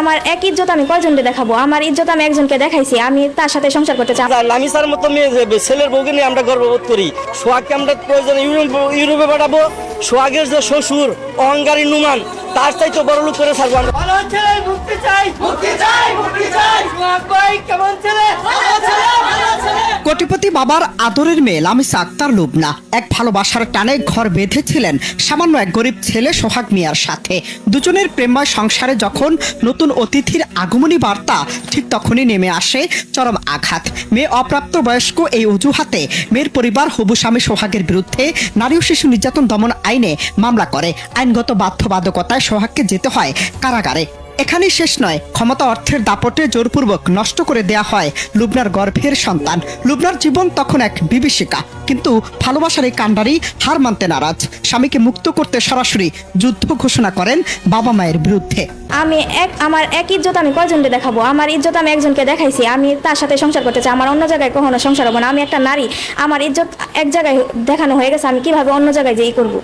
আমার এক ইজ্জত আমি কয়জনকে দেখাবো? আমার ইজ্জত আমি একজনকে দেখাইছি, আমি তার সাথে সংসার করতে চাই। আমি স্যার মতো মেয়ে ছেলের বউকে নিয়ে আমরা গর্ববোধ করি। সোহাগকে আমরা প্রয়োজন ইউরোপ- ইউরোপে পাঠাবো। সোহাগের যে শ্বশুর, অহংকারী নুমান তার চাইতে বড় লোক করে থাকব আমরা। ভালো ছেলে মুক্তি চাই। মুক্তি চাই মুক্তি চাই। সোহাগ ভাই কেমন ছেলে? ভালো ছেলে ভালো ছেলে। কোটিপতি বাবার আদরের মেয়ে লামিসা আক্তার লুবনা এক ভালোবাসার টানে ঘর বেঁধেছিলেন সামান্য এক গরিব ছেলে সোহাগ মিয়ার সাথে। দুজনের প্রেমময় সংসারে যখন নতুন অতিথির আগমনী বার্তা ঠিক তখনই নেমে আসে চরম আঘাত। মেয়ে অপ্রাপ্ত বয়স্ক এই অজুহাতে মেয়ের পরিবার হবু স্বামী সোহাগের বিরুদ্ধে নারী ও শিশু নির্যাতন দমন আইনে মামলা করে। আইনগত বাধ্যবাধকতায় সোহাগকে যেতে হয় কারাগারে। এখানেই শেষ নয়, ক্ষমতা অর্থের দাপটে জোরপূর্বক নষ্ট করে দেয়া হয় লুবনার গর্ভের সন্তান। লুবনার জীবন তখন এক বিভীষিকা, কিন্তু ভালোবাসার এই কাণ্ডারি হার মানতে নারাজ। স্বামীকে মুক্ত করতে সরাসরি যুদ্ধ ঘোষণা করেন বাবা মায়ের বিরুদ্ধে। আমি এক, আমার এক ইজ্জত আমি কয়জনকে দেখাবো? আমার ইজ্জত আমি একজনকে দেখাইছি, আমি তার সাথে সংসার করতে চাই। আমার অন্য জায়গায় কখনো সংসার হব না। আমি একটা নারী, আমার ইজ্জত এক জায়গায় দেখানো হয়ে গেছে, আমি কীভাবে অন্য জায়গায় যেই করব?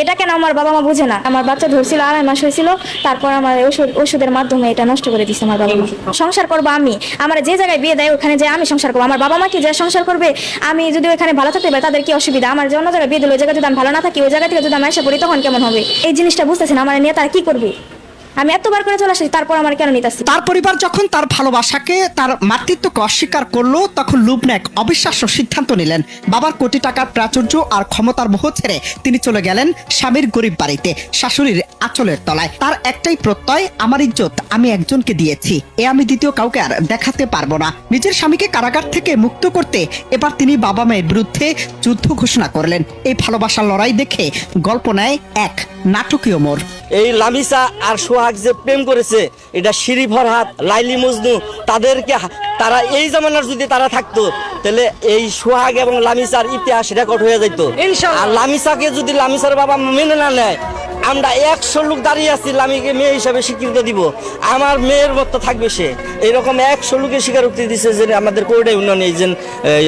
এটা কেন আমার বাবা মা বুঝে না? আমার বাচ্চা ধরছিল, আড়াই মাস হয়েছিল, তারপর আমার ওষুধ ওষুধের মাধ্যমে এটা নষ্ট করে দিচ্ছে আমার বাবা সংসার করব আমি। আমার যে জায়গায় বিয়ে দেয়, ওখানে যে আমি সংসার করব। আমার বাবা মা কি যে সংসার করবে? আমি যদি ওখানে ভালো থাকতে পারি, তাদের কি অসুবিধা? আমার যে অন্য জায়গায় বিয়ে দিল, ওই জায়গায় যদি আমি ভালো না থাকি, ওই জায়গা থেকে যদি আমি এসে পড়ি, তখন কেমন হবে? এই জিনিসটা বুঝতেছেন? আমার নিয়ে তারা কি করবে? আমি এতবার করে চলে আসছি, তারপর আমার কেন নিতে তার পরিবার যখন তার ভালোবাসাকে, তার মাতৃত্বকে অস্বীকার করল, তখন লুবনা এক অবিশ্বাস্য সিদ্ধান্ত নিলেন। বাবার কোটি টাকার প্রাচুর্য আর ক্ষমতার মোহ ছেড়ে তিনি চলে গেলেন স্বামীর গরিব বাড়িতে, শাশুড়ির আঁচলের তলায়। তার একটাই প্রত্যয়, আমার ইজ্জত, আমি একজনকে দিয়েছি। এ আমি দ্বিতীয় কাউকে আর দেখাতে পারব না। নিজের স্বামীকে কারাগার থেকে মুক্ত করতে এবার তিনি বাবা মায়ের বিরুদ্ধে যুদ্ধ ঘোষণা করলেন। এই ভালোবাসার লড়াই দেখে গল্প নেয় এক নাটকীয় মোড় এই লামিসা আর সোহাগ যে প্রেম করেছে এটা শিরি ফরহাদ লাইলি মজনু তাদেরকে তারা এই জামানার যদি তারা থাকতো তাহলে এই সোহাগ এবং লামিসার ইতিহাস রেকর্ড হয়ে যেত আর লামিসাকে যদি লামিসার বাবা মেনে না নেয় আমরা একশো লোক দাঁড়িয়ে আছি, লামিকে মেয়ে হিসাবে স্বীকৃতি দিব। আমার মেয়ের মতো থাকবে সে। এরকম একশো লোকের স্বীকারোক্তি দিচ্ছে যে আমাদের কোর্টে উন্নয়ন এই যে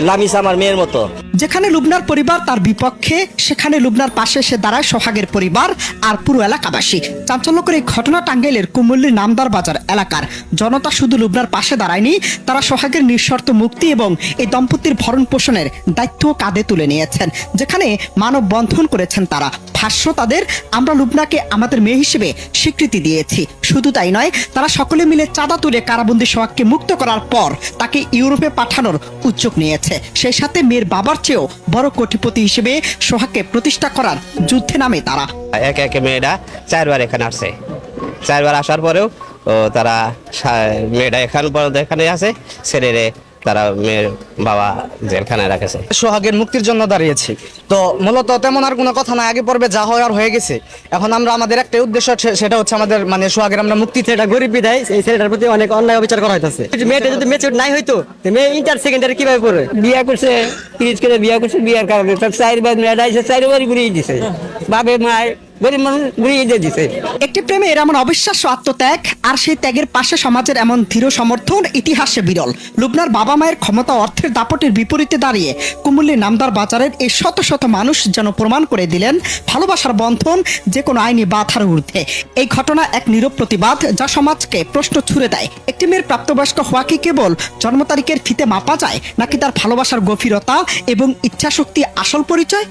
লামিসা আমার মেয়ের মতো। যেখানে লুবনার পরিবার তার বিপক্ষে, সেখানে লুবনার পাশে এসে দাঁড়ায় সোহাগের পরিবার আর পুরো এলাকাবাসী। চাঞ্চল্যকর এই ঘটনা টাঙ্গাইলের কুমল্লির নামদার বাজার এলাকার। জনতা শুধু লুবনার পাশে দাঁড়ায়নি, তারা সোহাগের নিঃশর্ত মুক্তি এবং এই দম্পতির ভরণ পোষণের দায়িত্ব কাঁধে তুলে নিয়েছেন, যেখানে মানব বন্ধন করেছেন তারা। ভাষ্য তাদের, আমরা লুবনাকে আমাদের মেয়ে হিসেবে স্বীকৃতি দিয়েছি। শুধু তাই নয়, তারা সকলে মিলে চাঁদা তুলে কারাবন্দি সোহাগকে মুক্ত করার পর তাকে ইউরোপে পাঠানোর উদ্যোগ নিয়েছে। সেই সাথে মেয়ের বাবার চেয়েও বড় কোটিপতি হিসেবে সোহাগকে প্রতিষ্ঠা করার যুদ্ধে নামে তারা। একে একে মেয়েরা চারবার এখানে আসছে চারবার আসার পরেও তারা মেয়েটা এখান এখানে আছে, ছেলেরে তারা মেয়ের বাবা জেলখানায় রাখেছে। সোহাগের মুক্তির জন্য দাঁড়িয়েছি। তো মূলত তেমন আর কোনো কথা না আগে পর্বে যা হয় আর হয়ে গেছে। এখন আমরা আমাদের একটা উদ্দেশ্য সেটা হচ্ছে আমাদের মানে সোহাগের আমরা মুক্তি ছেলেটা গরিব বিদায় এই ছেলেটার প্রতি অনেক অন্যায় অবিচার করা হইতাছে। মেয়েটা যদি মেচুর নাই হইতো মেয়ে ইন্টার সেকেন্ডারি কীভাবে পড়বে? বিয়া করছে তিরিশ করে বিয়া করছে বিয়ার কারণে চারবার মেয়েটা এসে চারবার ঘুরিয়ে দিছে। বাবে মায় একটি প্রেমের এমন অবিশ্বাস্য আত্মত্যাগ আর সেই ত্যাগের পাশে সমাজের এমন ধীর সমর্থন ইতিহাসে বিরল। লুবনার বাবা মায়ের ক্ষমতা অর্থের দাপটের বিপরীতে দাঁড়িয়ে কুমুল্লির নামদার বাজারের এই শত শত মানুষ যেন প্রমাণ করে দিলেন ভালোবাসার বন্ধন যে কোনো আইনি বাধার ঊর্ধ্বে। এই ঘটনা এক নীরব প্রতিবাদ যা সমাজকে প্রশ্ন ছুড়ে দেয়। একটি মেয়ের প্রাপ্তবয়স্ক হওয়া কি কেবল জন্ম তারিখের ফিতে মাপা যায়, নাকি তার ভালোবাসার গভীরতা এবং ইচ্ছাশক্তি আসল পরিচয়?